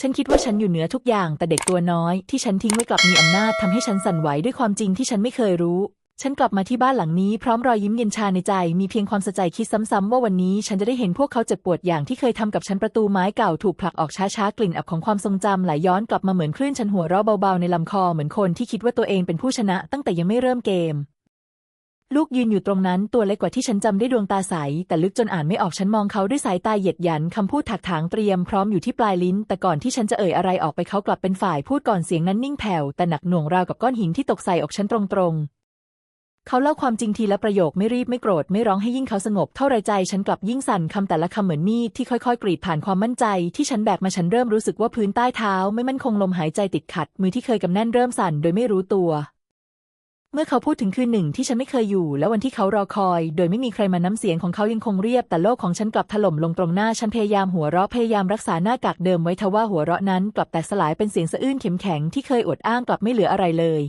ฉันคิดว่าฉันอยู่เหนือทุกอย่าง แต่เด็กตัวน้อยที่ฉันทิ้งไว้กลับมีอำนาจทำให้ฉันสั่นไหวด้วยความจริงที่ฉันไม่เคยรู้ ฉันกลับมาที่บ้านหลังนี้พร้อมรอยยิ้มเย็นชาในใจ มีเพียงความสะใจคิดซ้ำๆว่าวันนี้ฉันจะได้เห็นพวกเขาเจ็บปวดอย่างที่เคยทำกับฉันประตูไม้เก่าถูกผลักออกช้าๆกลิ่นอับของความทรงจำไหลย้อนกลับมาเหมือนคลื่นฉันหัวเราะเบาๆในลำคอเหมือนคนที่คิดว่าตัวเองเป็นผู้ชนะ ตั้งแต่ยังไม่เริ่มเกม ลูกยืนอยู่ตรงนั้นตัวเล็กกว่าที่ฉันจำได้ดวงตาใส แต่ลึกจนอ่านไม่ออกฉันมองเขาด้วยสายตาเหยียดหยันคำพูดถักถางเตรียมพร้อมอยู่ที่ปลายลิ้น แต่ก่อนที่ฉันจะเอ่ยอะไรออกไปเขากลับเป็นฝ่ายพูดก่อนเสียงนั้นนิ่งแผ่วแต่หนักหน่วงราวกับก้อนหินที่ตกใส่อกฉันตรงๆ เขาเล่าความจริงทีละประโยคไม่รีบไม่โกรธไม่ร้องให้ยิ่งเขาสงบเท่าไรใจฉันกลับยิ่งสั่นคำแต่ละคำเหมือนมีดที่ค่อยๆ กรีดผ่านความมั่นใจ ที่ฉันแบกมาฉันเริ่มรู้สึกว่าพื้นใต้เท้า ไม่มั่นคงลมหายใจติดขัด มือที่เคยกำแน่นเริ่มสั่นโดยไม่รู้ตัว มื่อเขาพูดถึงคืนหนึ่งที่ฉันไม่เคยอยู่ และวันที่เขารอคอย โดยไม่มีใครมาน้ำเสียงของเขายังคงเรียบ แต่โลกของฉันกลับถล่มลงตรงหน้า ฉันพยายามหัวเราะพยายามรักษาหน้ากากเดิมไว้ทว่าหัวเราะนั้น กลับแตกสลายเป็นเสียงสะอื้นเข็มแข็งที่เคยอดอ้างกลับไม่เหลืออะไรเลย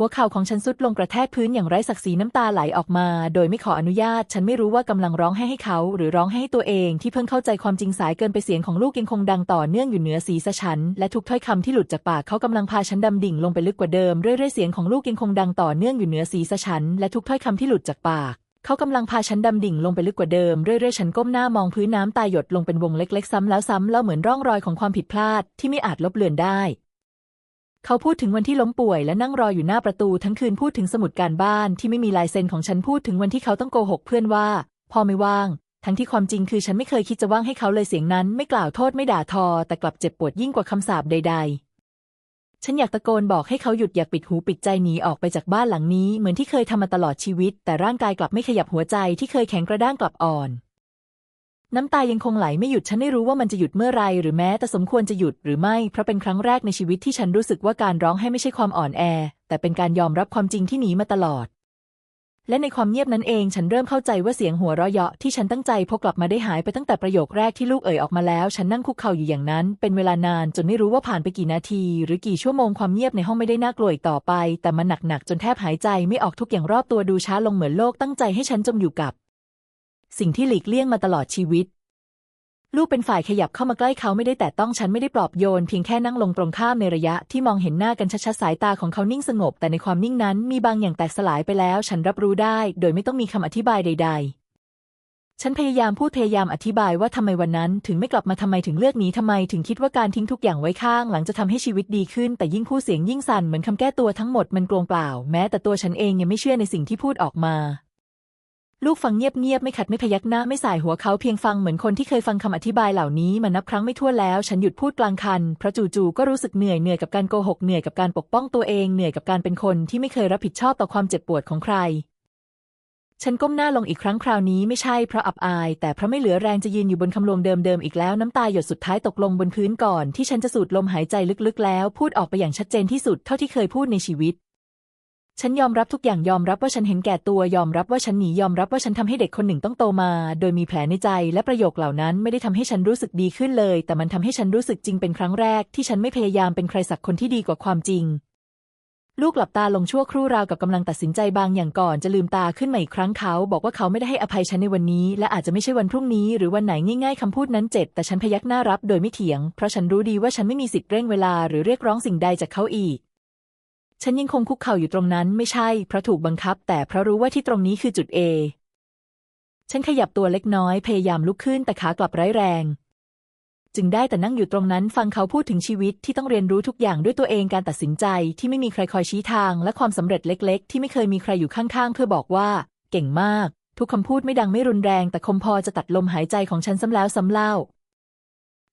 หัวเข่าของฉันสุดลงกระแทกพื้นอย่างไร้ศักดิ์ศรีน้ำตาไหลออกมา โดยไม่ขออนุญาต ฉันไม่รู้ว่ากำลังร้องให้ให้เขา หรือร้องให้ตัวเองที่เพิ่งเข้าใจความจริงสายเกินไปเสียงของลูกยังคงดังต่อเนื่องอยู่เหนือศีรษะฉัน และทุกถ้อยคำที่หลุดจากปากเขากำลังพาฉันดำดิ่งลงไปลึกกว่าเดิมเรื่อยๆเสียงของลูกยังคงดังต่อเนื่องอยู่เหนือศีรษะฉันและทุกถ้อยคำที่หลุดจากปากเขากำลังพาฉันดำดิ่งลงไปลึกกว่าเดิมเรื่อยๆ ฉันก้มหน้ามองพื้นน้ำตายหยดลงเป็นวงเล็กๆ ซ้ำแล้วซ้ำแล้วเหมือนร่องรอยของความผิดพลาดที่ไม่อาจลบเลือนได้ เขาพูดถึงวันที่ล้มป่วยและนั่งรออยู่หน้าประตูทั้งคืนพูดถึงสมุดการบ้านที่ไม่มีลายเซ็นของฉันพูดถึงวันที่เขาต้องโกหกเพื่อนว่าพ่อไม่ว่าง ทั้งที่ความจริงคือฉันไม่เคยคิดจะว่างให้เขาเลยเสียงนั้น ไม่กล่าวโทษไม่ด่าทอ แต่กลับเจ็บปวดยิ่งกว่าคำสาปใด ๆฉันอยากตะโกนบอกให้เขาหยุดอยากปิดหูปิดใจหนีออกไปจากบ้านหลังนี้เหมือนที่เคยทำมาตลอดชีวิต แต่ร่างกายกลับไม่ขยับหัวใจที่เคยแข็งกระด้างกลับอ่อน น้ำตายังคงไหลไม่หยุดฉันไม่รู้ว่ามันจะหยุดเมื่อไรหรือแม้แต่สมควรจะหยุดหรือไม่ เพราะเป็นครั้งแรกในชีวิตที่ฉันรู้สึกว่าการร้องให้ไม่ใช่ความอ่อนแอ แต่เป็นการยอมรับความจริงที่หนีมาตลอด และในความเงียบนั้นเองฉันเริ่มเข้าใจว่าเสียงหัวเราะเยาะที่ฉันตั้งใจพกกลับมาได้หายไปตั้งแต่ประโยคแรกที่ลูกเอ่ยออกมาแล้ว ฉันนั่งคุกเข่าอยู่อย่างนั้น เป็นเวลานานจนไม่รู้ว่าผ่านไปกี่นาที หรือกี่ชั่วโมงความเงียบในห้องไม่ได้น่ากลัวอีกต่อไป แต่มันหนักๆจนแทบหายใจไม่ออกทุกอย่างรอบตัวดูช้าลงเหมือนโลกตั้งใจให้ฉันจมอยู่กับ สิ่งที่หลีกเลี่ยงมาตลอดชีวิต ลูกเป็นฝ่ายขยับเข้ามาใกล้เขาไม่ได้แต่ต้องฉันไม่ได้ปลอบโยนเพียงแค่นั่งลงตรงข้ามในระยะที่มองเห็นหน้ากันชัดๆสายตาของเขานิ่งสงบ แต่ในความนิ่งนั้นมีบางอย่างแตกสลายไปแล้ว ฉันรับรู้ได้ โดยไม่ต้องมีคำอธิบายใด ๆฉันพยายามพูดพยายามอธิบายว่าทำไมวันนั้น ถึงไม่กลับมาทำไมถึงเลือกหนีทำไมถึงคิดว่าการทิ้งทุกอย่างไว้ข้าง หลังจะทำให้ชีวิตดีขึ้น แต่ยิ่งพูดเสียงยิ่งสั่นเหมือนคำแก้ตัวทั้งหมดมันกลวงเปล่า แม้แต่ตัวฉันเองยังไม่เชื่อในสิ่งที่พูดออกมา ลูกฟังเงียบๆไม่ขัดไม่พยักหน้าไม่สายหัวเขาเพียงฟังเหมือนคนที่เคยฟังคำอธิบายเหล่านี้มานับครั้งไม่ถ้วนแล้ว ฉันหยุดพูดกลางคัน เพราะจู่ๆก็รู้สึกเหนื่อยเหนื่อยกับการโกหกเหนื่อยกับการปกป้องตัวเองเหนื่อยกับการเป็นคนที่ไม่เคยรับผิดชอบต่อความเจ็บปวดของใคร ฉันก้มหน้าลงอีกครั้งคราวนี้ไม่ใช่เพราะอับอาย แต่เพราะไม่เหลือแรงจะยืนอยู่บนคำลวงเดิมๆอีกแล้วน้ำตาหยดสุดท้ายตกลงบนพื้นก่อน ที่ฉันจะสูดลมหายใจลึกๆ แล้ว พูดออกไปอย่างชัดเจนที่สุดเท่าที่เคยพูดในชีวิต ฉันยอมรับทุกอย่างยอมรับว่าฉันเห็นแก่ตัวยอมรับว่าฉันหนียอมรับว่าฉันทำให้เด็กคนหนึ่งต้องโตมา โดยมีแผลในใจและประโยคเหล่านั้นไม่ได้ทำให้ฉันรู้สึกดีขึ้นเลย แต่มันทำให้ฉันรู้สึกจริงเป็นครั้งแรกที่ฉันไม่พยายามเป็นใครสักคนที่ดีกว่าความจริง ลูกหลับตาลงชั่วครู่ราวกับกำลังตัดสินใจบางอย่างก่อนจะลืมตาขึ้นมาอีกครั้งเขา บอกว่าเขาไม่ได้ให้อภัยฉันในวันนี้ และอาจจะไม่ใช่วันพรุ่งนี้ หรือวันไหนง่ายๆคำพูดนั้นเจ็บแต่ฉันพยักหน้ารับโดยไม่เถียง เพราะฉันรู้ดีว่าฉันไม่มีสิทธิ์เร่งเวลาหรือเรียกร้องสิ่งใดจากเขาอีก ฉันยังคงคุกเข่าอยู่ตรงนั้นไม่ใช่เพราะถูกบังคับ แต่เพราะรู้ว่าที่ตรงนี้คือจุด A ฉันขยับตัวเล็กน้อยพยายามลุกขึ้นแต่ขากลับไร้แรง จึงได้แต่นั่งอยู่ตรงนั้นฟังเขาพูดถึงชีวิตที่ต้องเรียนรู้ทุกอย่างด้วยตัวเองการตัดสินใจที่ไม่มีใครคอยชี้ทาง และความสำเร็จเล็ก ๆ ที่ไม่เคยมีใครอยู่ข้างๆ เพื่อบอกว่า เก่งมาก ทุกคำพูดไม่ดังไม่รุนแรง แต่คมพอจะตัดลมหายใจของฉันซ้ำแล้วซ้ำเล่า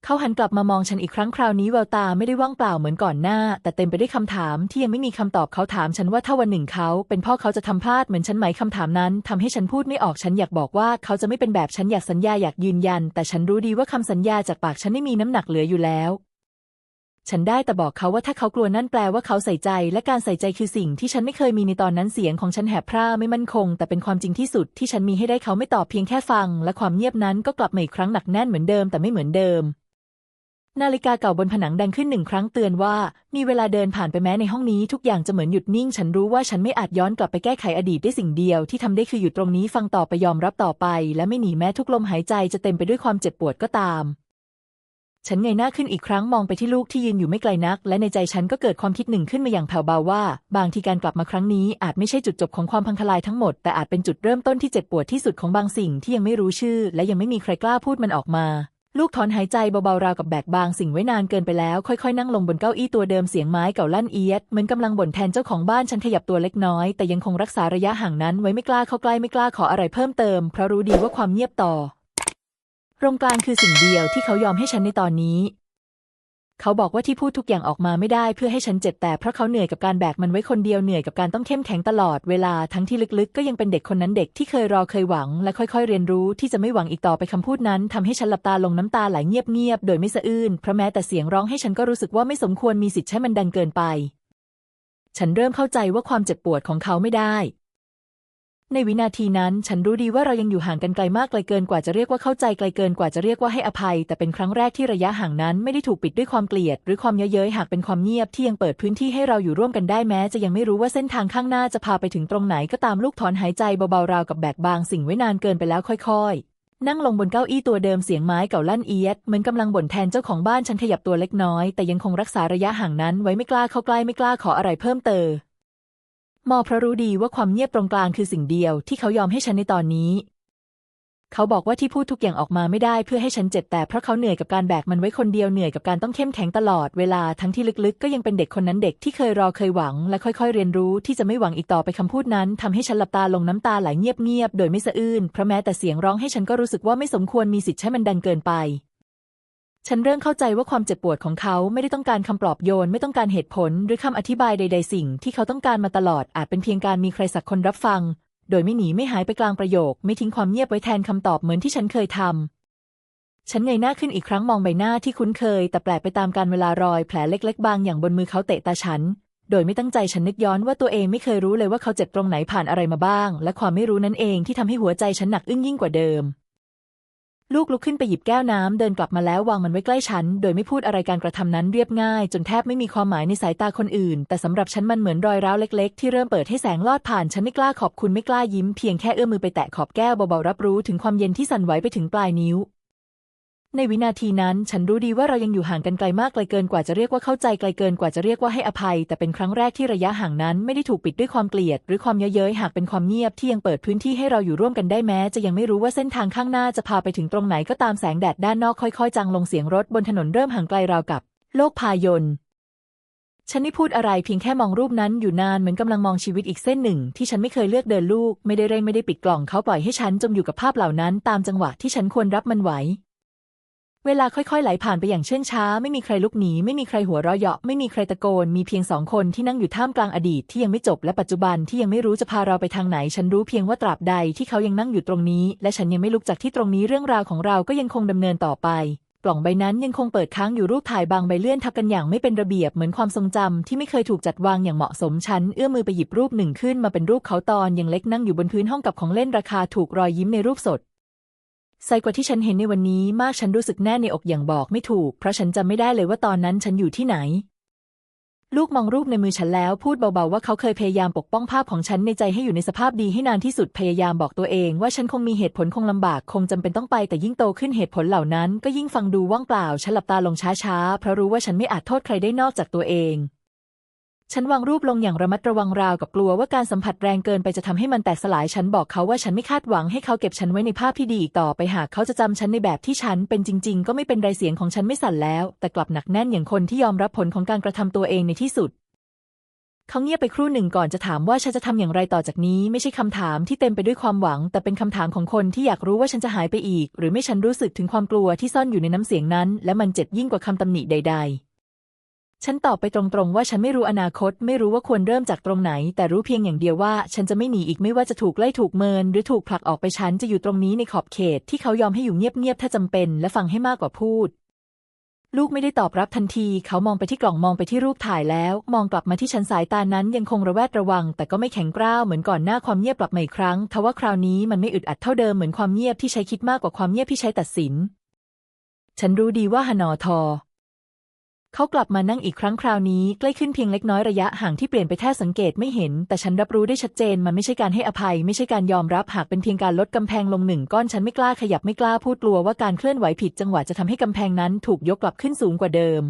เขาหันกลับมามองฉันอีกครั้งคราวนี้แววตาไม่ได้ว่างเปล่าเหมือนก่อนหน้า แต่เต็มไปด้วยคำถามที่ยังไม่มีคำตอบเขาถามฉันว่าถ้าวันหนึ่งเขา เป็นพ่อเขาจะทำพลาดเหมือนฉันไหมคำถามนั้นทำให้ฉันพูดไม่ออกฉันอยากบอกว่าเขาจะไม่เป็นแบบฉันอยากสัญญาอยากยืนยัน แต่ฉันรู้ดีว่าคำสัญญาจากปากฉันไม่มีน้ำหนักเหลืออยู่แล้วฉันได้แต่บอกเขาว่าถ้าเขากลัวนั่นแปลว่าเขาใส่ใจ และการใส่ใจคือสิ่งที่ฉันไม่เคยมีในตอนนั้นเสียงของฉันแหบพร่าไม่มั่นคง แต่เป็นความจริงที่สุดที่ฉันมีให้ได้เขาไม่ตอบเพียงแค่ฟัง และความเงียบนั้นก็กลับมาอีกครั้งหนักแน่นเหมือนเดิมแต่ไม่เหมือนเดิม นาฬิกาเก่าบนผนังดังขึ้นหนึ่งครั้งเตือนว่า มีเวลาเดินผ่านไปแม้ในห้องนี้ทุกอย่างจะเหมือนหยุดนิ่ง ฉันรู้ว่าฉันไม่อาจย้อนกลับไปแก้ไขอดีตได้สิ่งเดียวที่ทำได้คืออยู่ตรงนี้ฟังต่อไปยอมรับต่อไป และไม่หนีแม้ทุกลมหายใจจะเต็มไปด้วยความเจ็บปวดก็ตาม ฉันเงยหน้าขึ้นอีกครั้งมองไปที่ลูกที่ยืนอยู่ไม่ไกลนัก และในใจฉันก็เกิดความคิดหนึ่งขึ้นมาอย่างแผ่วเบาว่า บางทีการกลับมาครั้งนี้อาจไม่ใช่จุดจบของความพังทลายทั้งหมดแต่อาจเป็นจุดเริ่มต้นที่เจ็บปวดที่สุดของบางสิ่งที่ยังไม่รู้ชื่อ และยังไม่มีใครกล้าพูดมันออกมา ลูกถอนหายใจเบาๆราวกับแบกบางสิ่งไว้นานเกินไปแล้ว ค่อยๆ นั่งลงบนเก้าอี้ตัวเดิมเสียงไม้เก่าลั่นเอียด เหมือนกำลังบ่นแทนเจ้าของบ้านฉันขยับตัวเล็กน้อย แต่ยังคงรักษาระยะห่างนั้นไว้ไม่กล้าเข้าใกล้ไม่กล้าขออะไรเพิ่มเติม เพราะรู้ดีว่าความเงียบต่อตรงกลางคือสิ่งเดียวที่เขายอมให้ฉันในตอนนี้ เขาบอกว่าที่พูดทุกอย่างออกมาไม่ได้เพื่อให้ฉันเจ็บแต่เพราะเขาเหนื่อยกับการแบกมันไว้คนเดียวเหนื่อยกับการต้องเข้มแข็งตลอดเวลาทั้งที่ลึกๆ ก็ยังเป็นเด็กคนนั้นเด็กที่เคยรอเคยหวัง และค่อยๆ เรียนรู้ที่จะไม่หวังอีกต่อไปคำพูดนั้นทำให้ฉันหลับตาลงน้ำตาไหลเงียบๆโดยไม่สะอื้นเพราะแม้แต่เสียงร้องให้ฉันก็รู้สึกว่าไม่สมควรมีสิทธิ์ใช้มันดังเกินไป ฉันเริ่มเข้าใจว่าความเจ็บปวดของเขาไม่ได้ ในวินาทีนั้น ฉันรู้ดีว่าเรายังอยู่ห่างกันไกลมากไกลเกินกว่าจะเรียกว่าเข้าใจไกลเกินกว่าจะเรียกว่าให้อภัย แต่เป็นครั้งแรกที่ระยะห่างนั้นไม่ได้ถูกปิดด้วยความเกลียด หรือความเย้ยเย้ยหากเป็นความเงียบที่ยังเปิดพื้นที่ให้เราอยู่ร่วมกันได้แม้ จะยังไม่รู้ว่าเส้นทางข้างหน้าจะพาไปถึงตรงไหนก็ตามลูกถอนหายใจเบาๆราวกับแบกบางสิ่งไว้นานเกินไปแล้วค่อย ๆนั่งลงบนเก้าอี้ตัวเดิมเสียงไม้เก่าลั่นเอียดเหมือนกำลังบ่นแทนเจ้าของบ้านฉันขยับตัวเล็กน้อย แต่ยังคงรักษาระยะห่างนั้นไว้ไม่กล้าเข้าใกล้ไม่กล้าขออะไรเพิ่มเติม มอเพราะรู้ดีว่าความเงียบตรงกลางคือสิ่งเดียวที่เขายอมให้ฉันในตอนนี้ เขาบอกว่าที่พูดทุกอย่างออกมาไม่ได้เพื่อให้ฉันเจ็บแต่เพราะเขาเหนื่อยกับการแบกมันไว้คนเดียวเหนื่อยกับการต้องเข้มแข็งตลอดเวลาทั้งที่ลึกๆ ก็ยังเป็นเด็กคนนั้นเด็กที่เคยรอเคยหวัง และค่อยๆ เรียนรู้ที่จะไม่หวังอีกต่อไปคำพูดนั้นทำให้ฉันหลับตาลงน้ำตาไหลเงียบๆโดยไม่สะอื้นเพราะแม้แต่เสียงร้องให้ฉันก็รู้สึกว่าไม่สมควรมีสิทธิ์ใช้มันดังเกินไป ฉันเริ่มเข้าใจว่าความเจ็บปวดของเขาไม่ได้ต้องการคำปลอบโยน ไม่ต้องการเหตุผล หรือคำอธิบายใด ๆ สิ่งที่เขาต้องการมาตลอดอาจเป็นเพียงการมีใครสักคนรับฟัง โดยไม่หนีไม่หายไปกลางประโยค ไม่ทิ้งความเงียบไว้แทนคำตอบเหมือนที่ฉันเคยทำฉันเงยหน้าขึ้นอีกครั้งมองใบหน้าที่คุ้นเคย แต่แปลกไปตามการเวลารอยแผลเล็ก ๆ บางอย่างบนมือเขาเตะตาฉัน โดยไม่ตั้งใจฉันนึกย้อนว่าตัวเองไม่เคยรู้เลยว่าเขาเจ็บตรงไหนผ่านอะไรมาบ้าง และความไม่รู้นั่นเองที่ทำให้หัวใจฉันหนักอึ้งยิ่งกว่าเดิม ลูกลุกขึ้นไปหยิบแก้วน้ำเดินกลับมาแล้ววางมันไว้ใกล้ฉัน โดยไม่พูดอะไรการกระทำนั้นเรียบง่าย จนแทบไม่มีความหมายในสายตาคนอื่น แต่สำหรับฉันมันเหมือนรอยร้าวเล็กๆ ที่เริ่มเปิดให้แสงลอดผ่าน ฉันไม่กล้าขอบคุณไม่กล้ายิ้มเพียงแค่เอื้อมมือไปแตะขอบแก้วเบาๆรับรู้ถึงความเย็นที่สั่นไหวไปถึงปลายนิ้ว ในวินาทีนั้น ฉันรู้ดีว่าเรายังอยู่ห่างกันไกลมากไกลเกินกว่าจะเรียกว่าเข้าใจไกลเกินกว่าจะเรียกว่าให้อภัย แต่เป็นครั้งแรกที่ระยะห่างนั้นไม่ได้ถูกปิดด้วยความเกลียด หรือความเย้ยเย้ยหากเป็นความเงียบที่ยังเปิดพื้นที่ให้เราอยู่ร่วมกันได้แม้ จะยังไม่รู้ว่าเส้นทางข้างหน้าจะพาไปถึงตรงไหนก็ตามแสงแดดด้านนอกค่อยๆจางลงเสียงรถบนถนนเริ่มห่างไกลราวกับ โลกพายนฉันไม่พูดอะไรเพียงแค่มองรูปนั้นอยู่นานเหมือนกำลังมองชีวิตอีกเส้นหนึ่ง ที่ฉันไม่เคยเลือกเดินลูก ไม่ได้เร่งไม่ได้ปิดกล่องเขาปล่อยให้ฉันจมอยู่กับภาพเหล่านั้น ตามจังหวะที่ฉันควรรับมันไหว เวลาค่อยๆ ไหลผ่านไปอย่างเชื่องช้า ไม่มีใครลุกหนี ไม่มีใครหัวเราะเยาะ ไม่มีใครตะโกน มีเพียงสองคนที่นั่งอยู่ท่ามกลางอดีตที่ยังไม่จบและปัจจุบันที่ยังไม่รู้จะพาเราไปทางไหน ฉันรู้เพียงว่าตราบใดที่เขายังนั่งอยู่ตรงนี้ และฉันยังไม่ลุกจากที่ตรงนี้เรื่องราวของเราก็ยังคงดำเนินต่อไป กล่องใบนั้นยังคงเปิดค้างอยู่รูปถ่ายบางใบเลื่อนทับกันอย่างไม่เป็นระเบียบเหมือนความทรงจำที่ไม่เคยถูกจัดวางอย่างเหมาะสม ฉันเอื้อมมือไปหยิบรูปหนึ่งขึ้นมาเป็นรูปเขาตอนยังเล็กนั่งอยู่บนพื้นห้องกับของเล่นราคาถูกรอยยิ้มในรูปสด ใสกว่าที่ฉันเห็นในวันนี้มากฉันรู้สึกแน่ในอกอย่างบอกไม่ถูก เพราะฉันจำไม่ได้เลยว่าตอนนั้นฉันอยู่ที่ไหน ลูกมองรูปในมือฉันแล้วพูดเบาๆว่าเขาเคยพยายามปกป้องภาพของฉันในใจให้อยู่ในสภาพดีให้นานที่สุดพยายามบอกตัวเอง ว่าฉันคงมีเหตุผลคงลำบาก คงจำเป็นต้องไปแต่ยิ่งโตขึ้นเหตุผลเหล่านั้น ก็ยิ่งฟังดูว่างเปล่าฉันหลับตาลงช้าๆเพราะรู้ว่าฉันไม่อาจโทษใครได้นอกจากตัวเอง ฉันวางรูปลงอย่างระมัดระวังราวกับกลัวว่าการสัมผัสแรงเกินไปจะทำให้มันแตกสลาย ฉันบอกเขาว่าฉันไม่คาดหวังให้เขาเก็บฉันไว้ในภาพที่ดีอีกต่อไปหากเขาจะจำฉันในแบบที่ฉันเป็นจริง ๆ ก็ไม่เป็นไรเสียงของฉันไม่สั่นแล้ว แต่กลับหนักแน่นอย่างคนที่ยอมรับผลของการกระทำตัวเองในที่สุด เขาเงียบไปครู่หนึ่งก่อนจะถามว่าฉันจะทำอย่างไรต่อจากนี้ ไม่ใช่คำถามที่เต็มไปด้วยความหวัง แต่เป็นคำถามของคนที่อยากรู้ว่าฉันจะหายไปอีก หรือไม่ฉันรู้สึกถึงความกลัวที่ซ่อนอยู่ในน้ำเสียงนั้น และมันเจ็บยิ่งกว่าคำตำหนิใด ๆ ฉันตอบไปตรงๆว่าฉันไม่รู้อนาคต ไม่รู้ว่าควรเริ่มจากตรงไหน แต่รู้เพียงอย่างเดียวว่า ฉันจะไม่หนีอีกไม่ว่าจะถูกไล่ถูกเมิน หรือถูกผลักออกไปฉันจะอยู่ตรงนี้ในขอบเขต ที่เขายอมให้อยู่เงียบๆถ้าจำเป็น และฟังให้มากกว่าพูด ลูกไม่ได้ตอบรับทันที เขามองไปที่กล่องมองไปที่รูปถ่ายแล้ว มองกลับมาที่ฉันสายตานั้นยังคงระแวดระวัง แต่ก็ไม่แข็งกร้าวเหมือนก่อนหน้าความเงียบกลับมาอีกครั้งทว่าคราวนี้มันไม่อึดอัดเท่าเดิมเหมือนความเงียบที่ใช้คิดมากกว่าความเงียบที่ใช้ตัดสิน ฉันรู้ดีว่าฮานอทอ เขากลับมานั่งอีกครั้งคราวนี้ใกล้ขึ้นเพียงเล็กน้อยระยะห่างที่เปลี่ยนไปแทบสังเกตไม่เห็น แต่ฉันรับรู้ได้ชัดเจนมันไม่ใช่การให้อภัย ไม่ใช่การยอมรับหากเป็นเพียงการลดกำแพงลงหนึ่งก้อนฉันไม่กล้าขยับไม่กล้าพูดกลัวว่าการเคลื่อนไหวผิดจังหวะจะทำให้กำแพงนั้นถูกยกกลับขึ้นสูงกว่าเดิม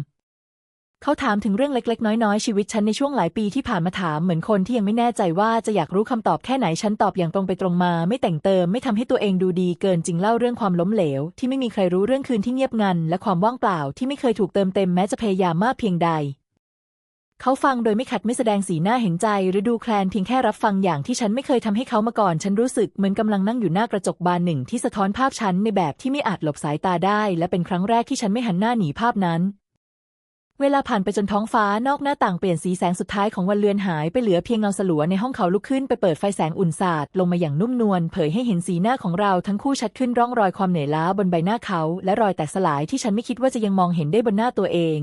เขาถามถึงเรื่องเล็ก ๆ น้อยๆ ชีวิตฉันในช่วงหลายปีที่ผ่านมาถามเหมือนคนที่ยังไม่แน่ใจว่าจะอยากรู้คำตอบแค่ไหนฉันตอบอย่างตรงไปตรงมา ไม่แต่งเติมไม่ทำให้ตัวเองดูดีเกินจริงเล่าเรื่องความล้มเหลว ที่ไม่มีใครรู้เรื่องคืนที่เงียบงัน และความว่างเปล่าที่ไม่เคยถูกเติมเต็มแม้จะพยายามมากเพียงใด เขาฟังโดยไม่ขัดไม่แสดงสีหน้าเห็นใจ หรือดูแคลนเพียงแค่รับฟังอย่างที่ฉันไม่เคยทำให้เขามาก่อน ฉันรู้สึกเหมือนกำลังนั่งอยู่หน้ากระจกบานหนึ่งที่สะท้อนภาพฉันในแบบที่ไม่อาจหลบสายตาได้ และเป็นครั้งแรกที่ฉันไม่หันหน้าหนีภาพนั้น เวลาผ่านไปจนท้องฟ้านอกหน้าต่างเปลี่ยนสีแสงสุดท้ายของวันเลือนหายไปเหลือเพียงเงาสลัวในห้องเขาลุกขึ้นไปเปิดไฟแสงอุ่นสาดลงมาอย่างนุ่มนวลเผยให้เห็นสีหน้าของเราทั้งคู่ชัดขึ้นร่องรอยความเหนื่อยล้าบนใบหน้าเขา และรอยแตกสลายที่ฉันไม่คิดว่าจะยังมองเห็นได้บนหน้าตัวเอง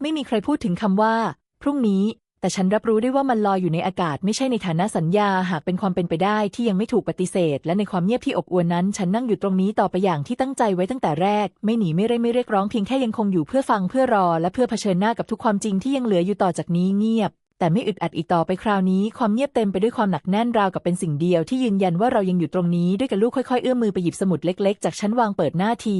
ไม่มีใครพูดถึงคำว่า พรุ่งนี้ แต่ฉันรับรู้ได้ว่ามันลอยอยู่ในอากาศไม่ใช่ในฐานะสัญญา หากเป็นความเป็นไปได้ที่ยังไม่ถูกปฏิเสธ และในความเงียบที่อบอวลนั้น ฉันนั่งอยู่ตรงนี้ต่อไปอย่างที่ตั้งใจไว้ตั้งแต่แรก ไม่หนีไม่เร่ไม่เรียกร้องเพียงแค่ยังคงอยู่เพื่อฟังเพื่อรอ และเพื่อเผชิญหน้ากับทุกความจริงที่ยังเหลืออยู่ต่อจากนี้เงียบแต่ไม่อึดอัดอีกต่อไปคราวนี้ ความเงียบเต็มไปด้วยความหนักแน่นราวกับเป็นสิ่งเดียวที่ยืนยันว่าเรายังอยู่ตรงนี้ด้วยกันลูกค่อยๆ เอื้อมมือไปหยิบสมุดเล็กๆ จากชั้นวางเปิดหน้าที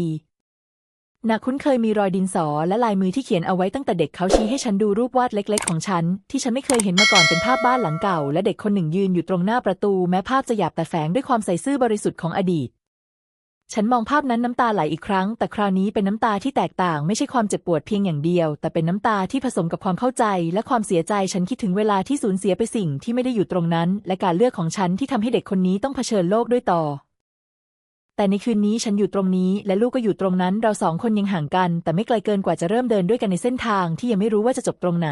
นาคุ้นเคยมีรอยดินสอและลายมือที่เขียนเอาไว้ตั้งแต่เด็กเขาชี้ให้ฉันดูรูปวาดเล็ก ๆ ของฉัน ที่ฉันไม่เคยเห็นมาก่อนเป็นภาพบ้านหลังเก่า และเด็กคนหนึ่งยืนอยู่ตรงหน้าประตูแม้ภาพจะหยาบแต่แฝงด้วยความใส่ซื่อบริสุทธิ์ของอดีต ฉันมองภาพนั้นน้ำตาไหลอีกครั้ง แต่คราวนี้เป็นน้ำตาที่แตกต่าง ไม่ใช่ความเจ็บปวดเพียงอย่างเดียว แต่เป็นน้ำตาที่ผสมกับความเข้าใจ และความเสียใจฉันคิดถึงเวลาที่สูญเสียไปสิ่งที่ไม่ได้อยู่ตรงนั้น และการเลือกของฉันที่ทำให้เด็กคนนี้ต้องเผชิญโลกด้วยต่อ แต่ในคืนนี้ฉันอยู่ตรงนี้ และลูกก็อยู่ตรงนั้นเราสองคนยังห่างกัน แต่ไม่ไกลเกินกว่าจะเริ่มเดินด้วยกันในเส้นทางที่ยังไม่รู้ว่าจะจบตรงไหน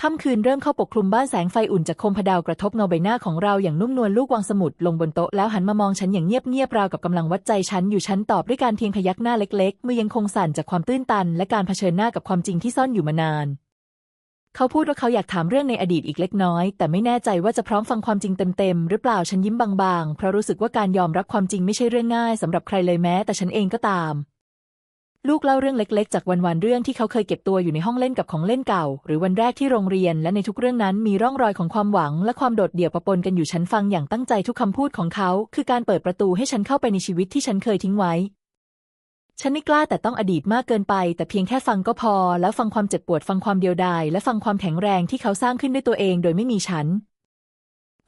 ค่ำคืนเริ่มเข้าปกคลุมบ้านแสงไฟอุ่นจากคมพดาวกระทบเงาใบหน้าของเราอย่างนุ่มนวลลูกวางสมุดลงบนโต๊ะแล้วหันมามองฉันอย่างเงียบๆราวกับกำลังวัดใจฉันอยู่ฉันตอบด้วยการเพียงพยักหน้าเล็กๆมือยังคงสั่นจากความตื้นตัน และการเผชิญหน้ากับความจริงที่ซ่อนอยู่มานาน เขาพูดว่าเขาอยากถามเรื่องในอดีตอีกเล็กน้อย แต่ไม่แน่ใจว่าจะพร้อมฟังความจริงเต็มๆหรือเปล่าฉันยิ้มบางๆ เพราะรู้สึกว่าการยอมรับความจริงไม่ใช่เรื่องง่ายสำหรับใครเลยแม้ แต่ฉันเองก็ตาม ลูกเล่าเรื่องเล็กๆ จากวันๆเรื่องที่เขาเคยเก็บตัวอยู่ในห้องเล่นกับของเล่นเก่า หรือวันแรกที่โรงเรียน และในทุกเรื่องนั้นมีร่องรอยของความหวัง และความโดดเดี่ยวปะปนกันอยู่ฉันฟังอย่างตั้งใจทุกคำพูดของเขา คือการเปิดประตูให้ฉันเข้าไปในชีวิตที่ฉันเคยทิ้งไว้ ฉันไม่กล้าแต่ต้องอดีตมากเกินไป แต่เพียงแค่ฟังก็พอ แล้วฟังความเจ็บปวดฟังความเดียวดาย และฟังความแข็งแรงที่เขาสร้างขึ้นด้วยตัวเองโดยไม่มีฉัน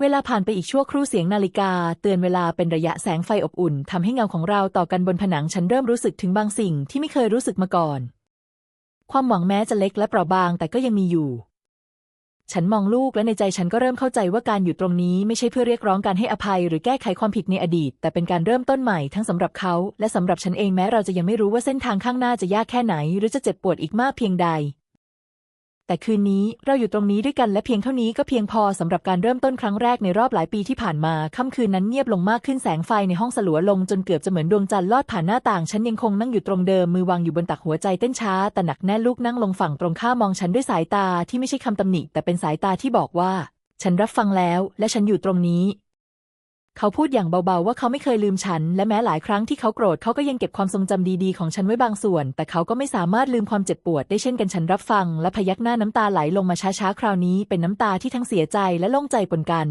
เวลาผ่านไปอีกชั่วครู่เสียงนาฬิกา เตือนเวลาเป็นระยะแสงไฟอบอุ่นทำให้เงาของเราต่อกันบนผนังฉันเริ่มรู้สึกถึงบางสิ่งที่ไม่เคยรู้สึกมาก่อน ความหวังแม้จะเล็กและเปราะบางแต่ก็ยังมีอยู่ ฉันมองลูกและในใจฉันก็เริ่มเข้าใจว่าการอยู่ตรงนี้ไม่ใช่เพื่อเรียกร้องการให้อภัย หรือแก้ไขความผิดในอดีต แต่เป็นการเริ่มต้นใหม่ทั้งสำหรับเขาและสำหรับฉันเองแม้เราจะยังไม่รู้ว่าเส้นทางข้างหน้าจะยากแค่ไหน หรือจะเจ็บปวดอีกมากเพียงใด แต่คืนนี้เราอยู่ตรงนี้ด้วยกันและเพียงเท่านี้ก็เพียงพอสำหรับการเริ่มต้นครั้งแรกในรอบหลายปีที่ผ่านมาค่ำคืนนั้นเงียบลงมากขึ้นแสงไฟในห้องสลัวลงจนเกือบจะเหมือนดวงจันทร์ลอดผ่านหน้าต่างฉันยังคงนั่งอยู่ตรงเดิมมือวางอยู่บนตักหัวใจเต้นช้าแต่หนักแน่ลูกนั่งลงฝั่งตรงข้ามมองฉันด้วยสายตาที่ไม่ใช่คำตำหนิแต่เป็นสายตาที่บอกว่า ฉันรับฟังแล้ว และฉันอยู่ตรงนี้ เขาพูดอย่างเบาๆ ว่าเขาไม่เคยลืมฉัน และแม้หลายครั้งที่เขาโกรธเขาก็ยังเก็บความทรงจำดีๆของฉันไว้บางส่วน แต่เขาก็ไม่สามารถลืมความเจ็บปวดได้เช่นกันฉันรับฟัง และพยักหน้าน้ำตาไหลลงมาช้าๆ คราวนี้เป็นน้ำตาที่ทั้งเสียใจและโล่งใจปนกัน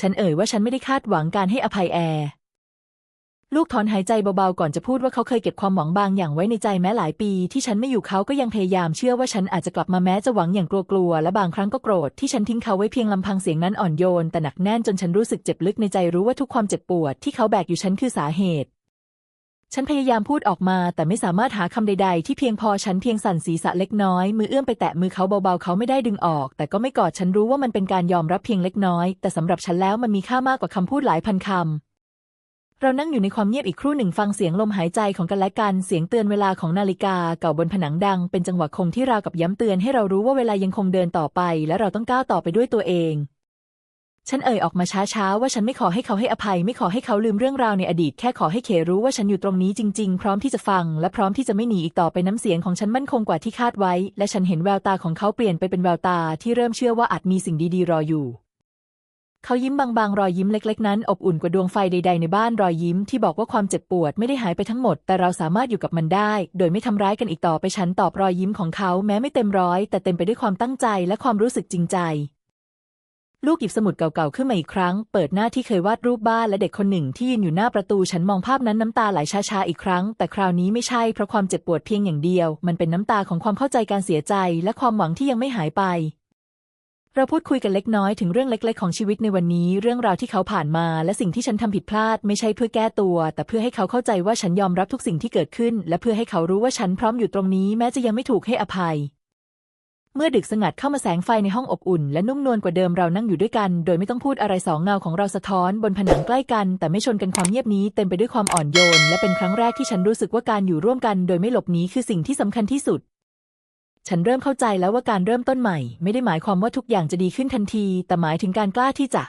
ฉันเอ่ยว่าฉันไม่ได้คาดหวังการให้อภัยแอร์ ลูกถอนหายใจเบาๆก่อนจะพูดว่าเขาเคยเก็บความหวังบางอย่างไว้ในใจแม้หลายปี ที่ฉันไม่อยู่เขาก็ยังพยายามเชื่อว่าฉันอาจจะกลับมาแม้จะหวังอย่างกลัวๆและบางครั้งก็โกรธที่ฉันทิ้งเขาไว้เพียงลำพังเสียงนั้นอ่อนโยนแต่หนักแน่นจนฉันรู้สึกเจ็บลึกในใจรู้ว่าทุกความเจ็บปวดที่เขาแบกอยู่ฉันคือสาเหตุ ฉันพยายามพูดออกมา แต่ไม่สามารถหาคำใด ๆ ที่เพียงพอฉันเพียงสั่นศีรษะเล็กน้อยมือเอื้อมไปแตะมือเขาเบาๆเขาไม่ได้ดึงออก แต่ก็ไม่กอดฉันรู้ว่ามันเป็นการยอมรับเพียงเล็กน้อย แต่สำหรับฉันแล้วมันมีค่ามากกว่าคำพูดหลายพันคำ เรานั่งอยู่ในความเงียบอีกครู่หนึ่งฟังเสียงลมหายใจของกันและกัน เสียงเตือนเวลาของนาฬิกาเก่าบนผนังดัง เป็นจังหวะคงที่ราวกับย้ำเตือนให้เรารู้ว่าเวลายังคงเดินต่อไป และเราต้องก้าวต่อไปด้วยตัวเอง ฉันเอ่ยออกมาช้าๆ ว่าฉันไม่ขอให้เขาให้อภัย ไม่ขอให้เขาลืมเรื่องราวในอดีต แค่ขอให้เขรู้ว่าฉันอยู่ตรงนี้จริงๆ พร้อมที่จะฟัง และพร้อมที่จะไม่หนีอีกต่อไปน้ำเสียงของฉันมั่นคงกว่าที่คาดไว้ และฉันเห็นแววตาของเขาเปลี่ยนไปเป็นแววตาที่เริ่มเชื่อว่าอาจมีสิ่งดีๆ รออยู่ เขายิ้มบางๆ รอยยิ้มเล็ก ๆ นั้น อบอุ่นกว่าดวงไฟใด ๆ ในบ้านรอยยิ้มที่บอกว่าความเจ็บปวดไม่ได้หายไปทั้งหมด แต่เราสามารถอยู่กับมันได้ โดยไม่ทำร้ายกันอีกต่อไปฉันตอบรอยยิ้มของเขาแม้ไม่เต็มร้อย แต่เต็มไปด้วยความตั้งใจและความรู้สึกจริงใจ ลูกหยิบสมุดเก่าๆขึ้นมาอีกครั้ง เปิดหน้าที่เคยวาดรูปบ้านและเด็กคนหนึ่งที่ยืนอยู่หน้าประตูฉันมองภาพนั้นน้ำตาไหลช้าๆอีกครั้ง แต่คราวนี้ไม่ใช่เพราะความเจ็บปวดเพียงอย่างเดียว มันเป็นน้ำตาของความเข้าใจการเสียใจ และความหวังที่ยังไม่หายไป เราพูดคุยกันเล็กน้อยถึงเรื่องเล็ก ๆ ของชีวิตในวันนี้ เรื่องราวที่เขาผ่านมา และสิ่งที่ฉันทำผิดพลาดไม่ใช่เพื่อแก้ตัว แต่เพื่อให้เขาเข้าใจว่าฉันยอมรับทุกสิ่งที่เกิดขึ้น และเพื่อให้เขารู้ว่าฉันพร้อมอยู่ตรงนี้แม้จะยังไม่ถูกให้อภัย เมื่อดึกสงัดเข้ามาแสงไฟในห้องอบอุ่น และนุ่มนวลกว่าเดิมเรานั่งอยู่ด้วยกัน โดยไม่ต้องพูดอะไรสองเงาของเราสะท้อน บนผนังใกล้กัน แต่ไม่ชนกันความเงียบนี้เต็มไปด้วยความอ่อนโยน และเป็นครั้งแรกที่ฉันรู้สึกว่าการอยู่ร่วมกัน โดยไม่หลบหนีคือสิ่งที่สำคัญที่สุด ฉันเริ่มเข้าใจแล้วว่าการเริ่มต้นใหม่ ไม่ได้หมายความว่าทุกอย่างจะดีขึ้นทันที แต่หมายถึงการกล้าที่จะ